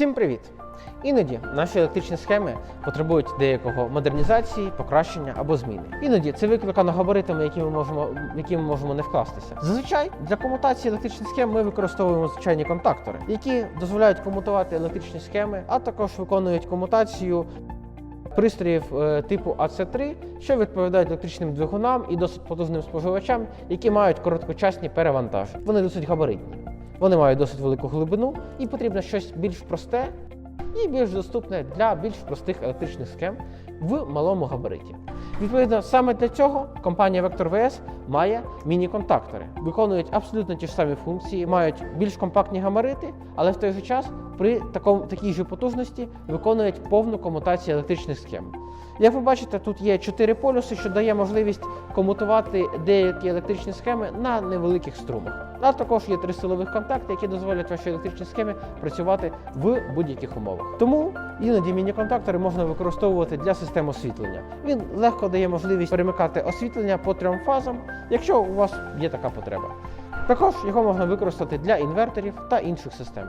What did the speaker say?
Всім привіт! Іноді наші електричні схеми потребують деякого модернізації, покращення або зміни. Іноді це викликано габаритами, які ми можемо, які ми можемо не вкластися. Зазвичай для комутації електричних схем ми використовуємо звичайні контактори, які дозволяють комутувати електричні схеми, а також виконують комутацію пристроїв е, типу AC3, що відповідають електричним двигунам і досить потужним споживачам, які мають короткочасні перевантаження. Вони досить габаритні. Вони мають досить велику глибину і потрібно щось більш просте і більш доступне для більш простих електричних схем в малому габариті. Відповідно, саме для цього компанія Vector VS має міні-контактори, виконують абсолютно ті ж самі функції, мають більш компактні габарити, але в той же час при такому, такій же потужності виконують повну комутацію електричних схем. Як ви бачите, тут є чотири полюси, що дає можливість комутувати деякі електричні схеми на невеликих струмах. А також є три силових контакти, які дозволять вашій електричній схемі працювати в будь-яких умовах. Тому іноді міні-контактори можна використовувати для систем освітлення. Він легко дає можливість перемикати освітлення по трьом фазам, якщо у вас є така потреба. Також його можна використати для інверторів та інших систем.